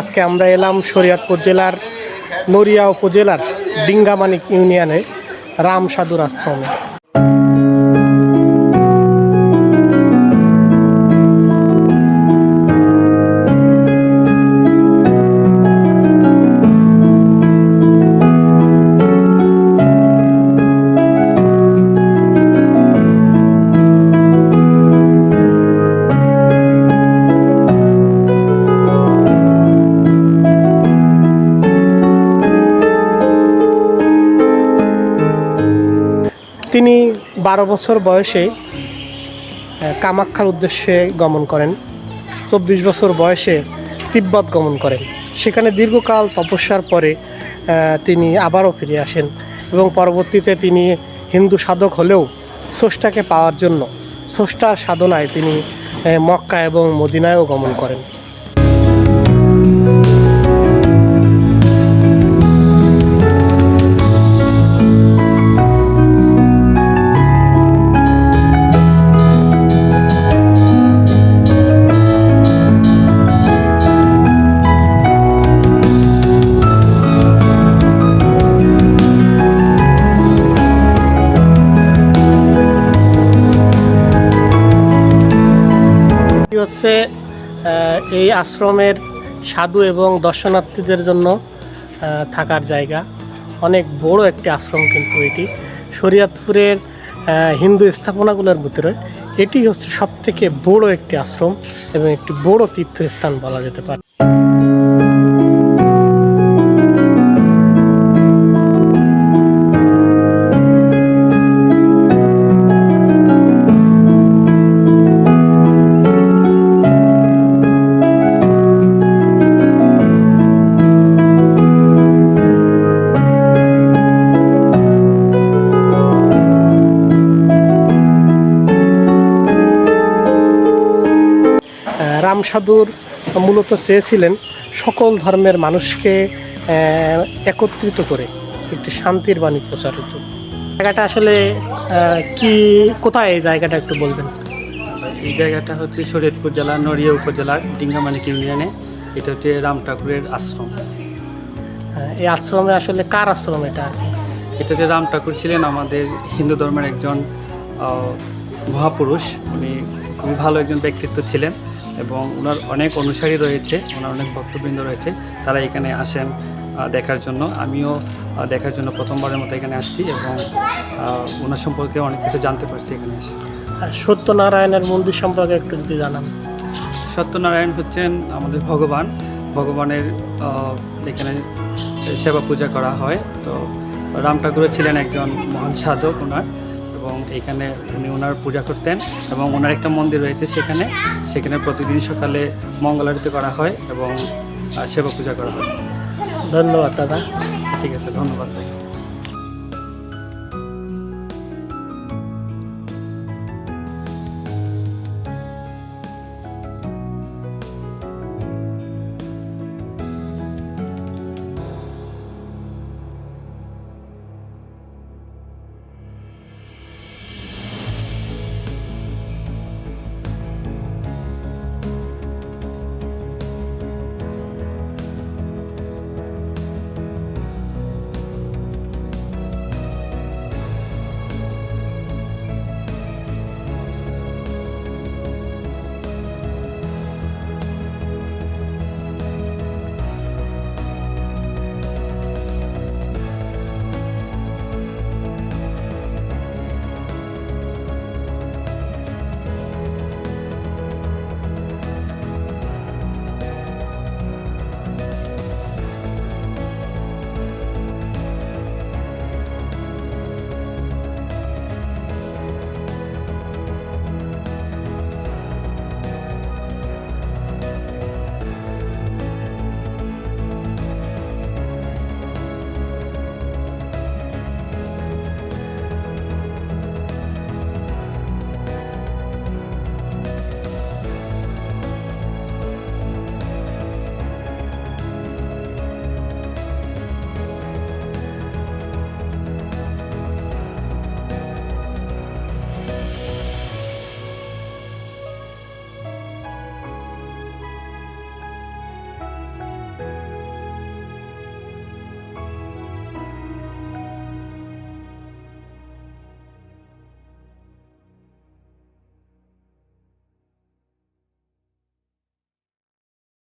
আজকে আমরা এলাম শরীয়তপুর জেলার নড়িয়া উপজেলার ডিঙ্গামানিক ইউনিয়নে রাম সাধুর আশ্রমে। তিনি বারো বছর বয়সে কামাখ্যার উদ্দেশ্যে গমন করেন। চব্বিশ বছর বয়সে তিব্বত গমন করেন। সেখানে দীর্ঘকাল তপস্যার পরে তিনি আবারও ফিরে আসেন এবং পরবর্তীতে তিনি হিন্দু সাধক হলেও স্রষ্টাকে পাওয়ার জন্য স্রষ্টার সাধনায় তিনি মক্কা এবং মদিনায়ও গমন করেন। হচ্ছে এই আশ্রমের সাধু এবং দর্শনার্থীদের জন্য থাকার জায়গা। অনেক বড় একটি আশ্রম কিন্তু এটি। শরীয়তপুরের হিন্দু স্থাপনাগুলোর ভিতরে এটি হচ্ছে সবথেকে বড় একটি আশ্রম এবং একটি বড় তীর্থস্থান বলা যেতে পারে। সাধুর মূলত চেয়েছিলেন সকল ধর্মের মানুষকে একত্রিত করে একটি শান্তির বাণী প্রচারিত। জায়গাটা আসলে কি কোথায় এই জায়গাটা একটু বলবেন? এই জায়গাটা হচ্ছে শরীয়তপুর জেলার নড়িয়া উপজেলার ডিঙ্গামানিক ইউনিয়নে। এটা হচ্ছে রাম ঠাকুরের আশ্রম। আহ, এই আশ্রমে আসলে কার আশ্রম এটা আর এটা যে রাম ঠাকুর ছিলেন আমাদের হিন্দু ধর্মের একজন মহাপুরুষ। উনি খুবই ভালো একজন ব্যক্তিত্ব ছিলেন। এবং ওনার অনেক অনুসারী রয়েছে ওনার অনেক ভক্তবৃন্দ রয়েছে তারা এখানে আসেন দেখার জন্য। আমিও দেখার জন্য প্রথমবারের মতো এখানে আসছি এবং ওনার সম্পর্কে অনেক কিছু জানতে পারছি এখানে এসে। সত্যনারায়ণের মন্দির সম্পর্কে একটু যদি জানান। সত্যনারায়ণ হচ্ছেন আমাদের ভগবান। ভগবানের এখানে সেবা পূজা করা হয়। তো রাম ঠাকুরও ছিলেন একজন মহান সাধক ওনার। এবং এখানে উনি ওনার পূজা করতেন এবং ওনার একটা মন্দির রয়েছে সেখানে। সেখানে প্রতিদিন সকালে মঙ্গল আরতি করা হয় এবং সেবা পূজা করা হয়। ধন্যবাদ দাদা। ঠিক আছে ধন্যবাদ